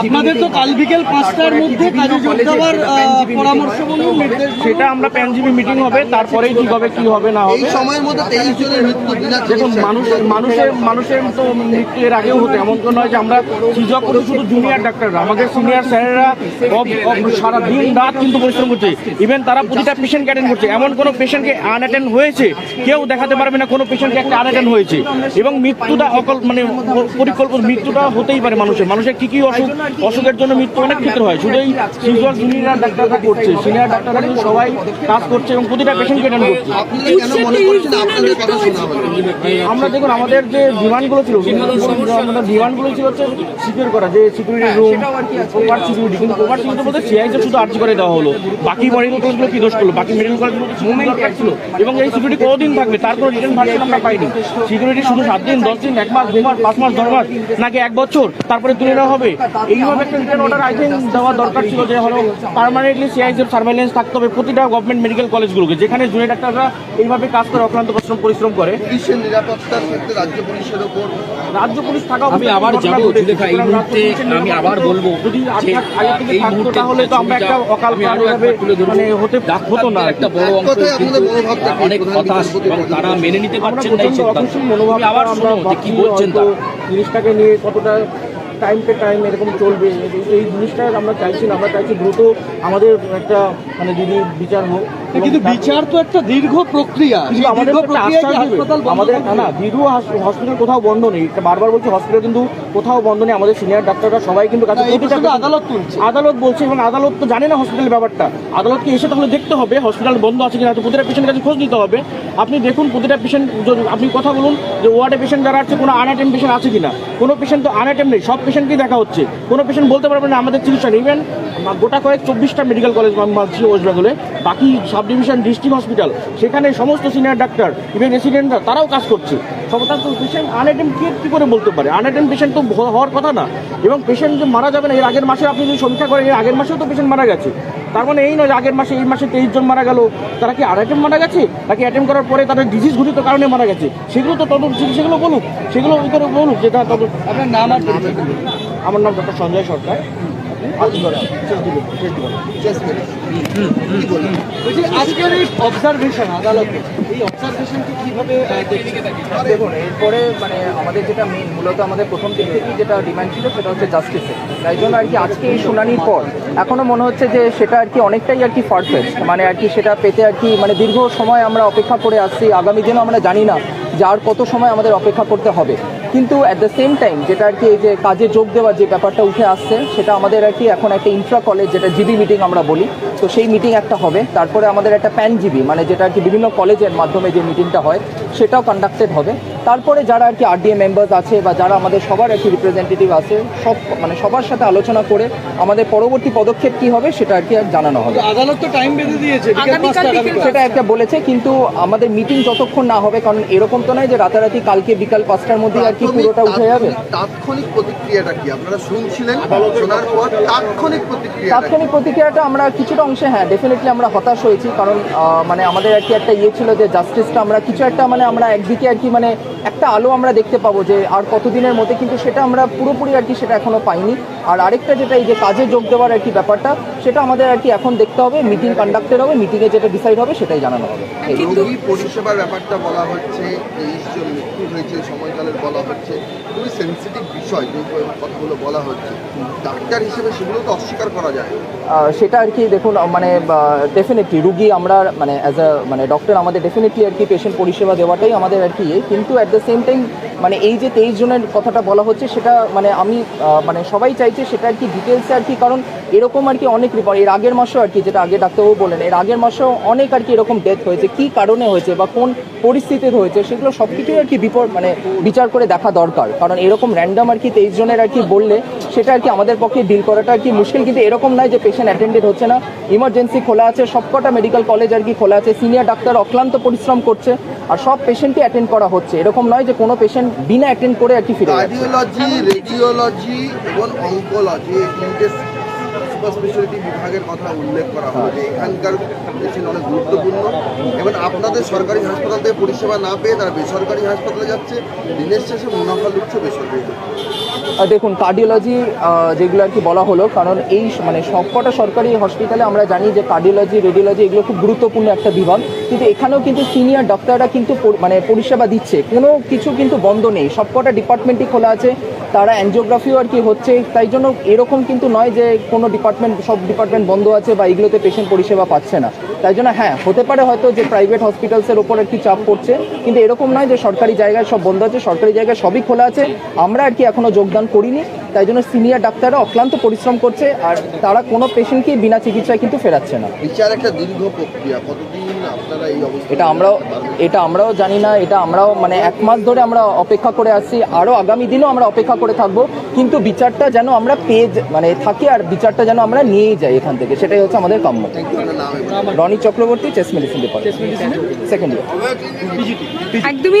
আপনাদের তো কাল বিকেল পাঁচটার মধ্যে কাজে যোগ দেওয়ার পরামর্শ বলুন সেটা আমরা প্যানজিবি মিটিং হবে তারপরেই ঠিক হবে কি হবে না এই হবে সময়ের মধ্যে তেইশ জনের মৃত্যু দেখুন চিকিৎসায়। মানুষ মানুষের মানুষের তো মৃত্যু এর আগেও হতো এমন তো নয় যে আমরা সুযোগ করি শুধু জুনিয়র ডাক্তাররা আমাদের সিনিয়র স্যারেরা সারা দিন রাত কিন্তু পরিশ্রম করছে। ইভেন তারা প্রতিটা পেশেন্টকে অ্যাটেন্ড করছে। এমন কোনো পেশেন্টকে আনঅ্যাটেন্ড হয়েছে কেউ দেখাতে পারবে না কোনো পেশেন্টকে একটা আনঅ্যাটেন্ড হয়েছে। এবং মৃত্যুটা অকল মানে পরিকল্পনা মৃত্যুটা হতেই পারে মানুষের। মানুষের কি কি অসুখ, অসুখের জন্য মৃত্যু অনেক ক্ষেত্রে হয়। শুধু এই সিনিয়র জুনিয়র ডাক্তাররা করছে সিনিয়র ডাক্তাররা কিন্তু সবাই কাজ করছে এবং প্রতিটা পেশেন্টকে অ্যাটেন্ড করছে। আমরা দেখুন, আমাদের যে ডিমান্ডগুলো ছিল, আমাদের ডিমান্ডগুলো ছিল হচ্ছে সিকিউর করা, যে সিকিউরিটি রুম প্রপার সিকিউরিটি কিন্তু প্রপার সিকিউরিটি বলতে সিআইতে শুধু আর্জি করে দেওয়া হলো। বাকি মেডিকেল কলেজগুলো কি দোষ করল? বাকি মেডিকেল কলেজগুলো মুভমেন্ট ছিল। এবং এই সিকিউরিটি কতদিন থাকবে, তার কোনো রিটার্ন ভার্সন আমরা পাইনি। সিকিউরিটি শুধু সাত দিন, দশ দিন, এক মাস, দু মাস, পাঁচ মাস, দশ মাস, নাকি এক বছর, তারপরে তুলে নেওয়া হবে। এইভাবে একটা রিটার্ন অর্ডার আই থিঙ্ক দেওয়া দরকার ছিল যে হলো পার্মানেন্টলি সিআইসির সার্ভেলেন্স থাকতে হবে প্রতিটা গভর্নমেন্ট মেডিকেল কলেজগুলোকে যেখানে জুনিয়র ডাক্তাররা এইভাবে কাজ করে অক্লান্ত পরিশ্রম পরিশ্রম করে। পুলিশের নিরাপত্তার ক্ষেত্রে রাজ্য পুলিশের ওপর রাজ্য পুলিশ থাকা আমি আবার যাব সুলেখা এই মুহূর্তে আমি আবার বলব যদি আগে থেকে এই থাকতো মুহূর্তে তাহলে তো আমরা একটা অকাল মানে হতে হতো না একটা বড় অংশ? অনেক হতাশ। তারা মেনে নিতে পারছেন না এই আমি আবার শুনো যে কি বলছেন জিনিসটাকে নিয়ে কতটা টাইম টু টাইম এরকম চলবে। এই- জিনিসটা আমরা চাইছি না। আমরা চাইছি দ্রুত আমাদের একটা মানে যদি বিচার হোক। কিন্তু বিচার তো একটা দীর্ঘ প্রক্রিয়া। আমাদের দীর্ঘ আমাদের না বিরু হসপিটাল কোথাও বন্ধ নেই। বারবার বলছি হসপিটাল কিন্তু কোথাও বন্ধ নেই। আমাদের সিনিয়র ডাক্তাররা সবাই কিন্তু কাছে আদালত তুলছে। আদালত বলছে এবং আদালত তো জানে না হসপিটালের ব্যাপারটা। আদালতকে এসে তাহলে দেখতে হবে হসপিটাল বন্ধ আছে কিনা তো প্রতিটা পেশেন্টের কাছে খোঁজ নিতে হবে। আপনি দেখুন প্রতিটা পেশেন্ট আপনি কথা বলুন যে ওয়ার্ডে পেশেন্ট যারা আছে কোনো আনঅ্যাটেম পেশেন্ট আছে কিনা। কোনো পেশেন্ট তো আনঅ্যাটেম নেই সব পেশেন্টকেই দেখা হচ্ছে। কোনো পেশেন্ট বলতে পারবে না আমাদের চিকিৎসা নেই। ইভেন গোটা কয়েক চব্বিশটা মেডিকেল কলেজ মানছি ওয়েস্ট বেঙ্গলে বাকি সাব ডিভিশন ডিস্ট্রিক্ট হসপিটাল সেখানে সমস্ত সিনিয়র ডাক্তার ইভেন রেসিডেন্টরা তারাও কাজ করছে। সমস্ত পেশেন্ট আনঅ্যাটেম কি কী করে বলতে পারে? আনঅ্যাটেম পেশেন্ট তো হওয়ার কথা না। এবং পেশেন্ট যে মারা যাবে না এর আগের মাসে আপনি যদি সমীক্ষা করেন এর আগের মাসেও তো পেশেন্ট মারা গেছে। তার মানে এই নয় যে আগের মাসে এই মাসে তেইশ জন মারা গেল। তারা কি আনঅ্যাটেম মারা গেছে? নাকি অ্যাটেম্প করার পরে তাদের ডিজিজ ঘটিত কারণে মারা গেছে? সেগুলো তো তদন্ত সেগুলো বলুক। সেগুলো ওই করে বলুক যেটা তদন্ত আপনার নাম আর আমার নাম ডক্টর সঞ্জয় সরকার। আজকের এই অবজারভেশন আদালতে এই অবজারভেশনকে কীভাবে দেখুন এরপরে মানে আমাদের যেটা মেন মূলত আমাদের প্রথম দিক থেকেই যেটা ডিমান্ড ছিল সেটা হচ্ছে জাস্টিসের তাই জন্য আর কি আজকে এই শুনানির পর এখনও মনে হচ্ছে যে সেটা আর কি অনেকটাই আর কি পারফেক্ট মানে আর কি সেটা পেতে আর কি মানে দীর্ঘ সময় আমরা অপেক্ষা করে আসছি আগামী দিনও আমরা জানি না যে আর কত সময় আমাদের অপেক্ষা করতে হবে। কিন্তু অ্যাট দ্য সেম টাইম যেটা আর কি এই যে কাজে যোগ দেওয়ার যে ব্যাপারটা উঠে আসছে, সেটা আমাদের আর কি এখন একটা ইন্ট্রা কলেজ যেটা জিবি মিটিং আমরা বলি। তো সেই মিটিং একটা হবে। তারপরে আমাদের একটা প্যান জিবি মানে যেটা আর কি বিভিন্ন কলেজের মাধ্যমে যে মিটিংটা হয়, সেটাও কন্ডাক্টেড হবে। তারপরে যারা আর কি আরডিএ মেম্বার্স আছে বা যারা আমাদের সবার আর কি রিপ্রেজেন্টেটিভ আছে সব মানে সবার সাথে আলোচনা করে আমাদের পরবর্তী পদক্ষেপ কি হবে সেটা আর কি আর জানানো হবে। আদালত তো টাইম বেঁধে দিয়েছে। সেটা একটা বলেছে কিন্তু আমাদের মিটিং যতক্ষণ না হবে কারণ এরকম তো নয় যে রাতারাতি কালকে বিকাল পাঁচটার মধ্যে আর কি পুরোটা উঠে যাবে। তাৎক্ষণিক- তাৎক্ষণিক প্রতিক্রিয়াটা কি? আপনারা শুনছিলেন শোনার পর তাৎক্ষণিক প্রতিক্রিয়া তাৎক্ষণিক প্রতিক্রিয়াটা আমরা কিছুটা অংশে হ্যাঁ ডেফিনেটলি আমরা হতাশ হয়েছি কারণ মানে আমাদের আর কি একটা ইয়ে ছিল যে জাস্টিসটা আমরা কিছু একটা মানে আমরা একদিকে আর কি মানে একটা আলো আমরা দেখতে পাবো যে আর কতদিনের মধ্যে কিন্তু সেটা আমরা পুরোপুরি আর কি সেটা এখনও পাইনি। আর আরেকটা যেটা এই যে কাজে যোগ দেওয়ার আর কি ব্যাপারটা সেটা আমাদের আর কি এখন দেখতে হবে মিটিং কন্ডাক্টেড হবে মিটিংয়ে যেটা ডিসাইড হবে সেটাই জানানো হবে। রোগী পরিষেবার ব্যাপারটা বলা হচ্ছে তেইশ জন মৃত্যু হয়েছে সময়কালের বলা হচ্ছে খুবই সেন্সিটিভ বিষয় যে কথাগুলো বলা হচ্ছে। ডাক্তার হিসেবে সেগুলো তো অস্বীকার করা যায়। সেটা আর কি দেখুন মানে ডেফিনেটলি রুগী আমরা মানে অ্যাজ আ মানে ডক্টর আমাদের ডেফিনেটলি আর কি পেশেন্ট পরিষেবা দেওয়াটাই আমাদের আর কি ইয়ে কিন্তু অ্যাট দ্য সেম টাইম মানে এই যে তেইশ জনের কথাটা বলা হচ্ছে, সেটা মানে আমি মানে সবাই চাইছে সেটা আর কি ডিটেলসে আর কি, কারণ এরকম আর কি অনেক রিপোর্ট এর আগের মাসেও আর কি, যেটা আগে ডাক্তারবাবু বলেন এর আগের মাসেও অনেক আর কি এরকম ডেথ হয়েছে, কি কারণে হয়েছে বা কোন পরিস্থিতিতে হয়েছে, সেগুলো সব কিছুই আর কি বিপদ মানে বিচার করে দেখা দরকার। কারণ এরকম র্যান্ডাম আর কি তেইশ জনের আর কি বললে সেটা আর কি আমাদের পক্ষে ডিল করাটা আর কি মুশকিল, কিন্তু এরকম নয় যে পেশেন্ট অ্যাটেন্ডেড হচ্ছে না। ইমার্জেন্সি খোলা আছে, সবকটা মেডিকেল কলেজ আর কি খোলা আছে। সিনিয়র ডাক্তার অক্লান্ত পরিশ্রম করছে আর সব পেশেন্টই অ্যাটেন্ড করা হচ্ছে। এরকম নয় যে কোনো পেশেন্ট বিনা অ্যাটেন্ড করে আর কি ফিরে কার্ডিওলজি রেডিওলজি এবং অঙ্কোলজি স্পেশালিটি বিভাগের কথা উল্লেখ করা হলো যে এখানকার পেশেন্ট অনেক গুরুত্বপূর্ণ। এবং আপনাদের সরকারি হাসপাতাল থেকে পরিষেবা না পেয়ে তারা বেসরকারি হাসপাতালে যাচ্ছে। দিনের শেষে মুনাফা লুটছে বেসরকারি দেখুন কার্ডিওলজি যেগুলো আর কি বলা হলো, কারণ এই মানে সবকটা সরকারি হসপিটালে আমরা জানি যে কার্ডিওলজি রেডিওলজি এগুলো খুব গুরুত্বপূর্ণ একটা বিভাগ। কিন্তু এখানেও কিন্তু সিনিয়র ডাক্তাররা কিন্তু মানে পরিষেবা দিচ্ছে। কোনো কিছু কিন্তু বন্ধ নেই। সবকটা ডিপার্টমেন্টই খোলা আছে। তারা অ্যানজিওগ্রাফিও আর কি হচ্ছে। তাই জন্য এরকম কিন্তু নয় যে কোনো ডিপার্টমেন্ট সব ডিপার্টমেন্ট বন্ধ আছে বা এগুলোতে পেশেন্ট পরিষেবা পাচ্ছে না। তাই জন্য হ্যাঁ হতে পারে হয়তো যে প্রাইভেট হসপিটালসের ওপর একটি চাপ পড়ছে। কিন্তু এরকম নয় যে সরকারি জায়গায় সব বন্ধ আছে। সরকারি জায়গায় সবই খোলা আছে। আমরা আর কি এখনও যোগদান করিনি তাই জন্য সিনিয়র ডাক্তাররা অক্লান্ত পরিশ্রম করছে আর তারা কোনো পেশেন্টকেই বিনা চিকিৎসায় কিন্তু ফেরাচ্ছে না। বিচার একটা দীর্ঘ প্রক্রিয়া কতদিন আপনারা এই অবস্থা এটা আমরাও এটা আমরাও জানি না এটা আমরাও মানে এক মাস ধরে আমরা অপেক্ষা করে আসছি আরও আগামী দিনও আমরা অপেক্ষা করে থাকব কিন্তু বিচারটা যেন আমরা পেয়ে যা- মানে থাকি আর বিচারটা যেন আমরা নিয়েই যাই এখান থেকে সেটাই হচ্ছে আমাদের কাম্য। Rony Chakraborty chest medicine department. Second year একদমই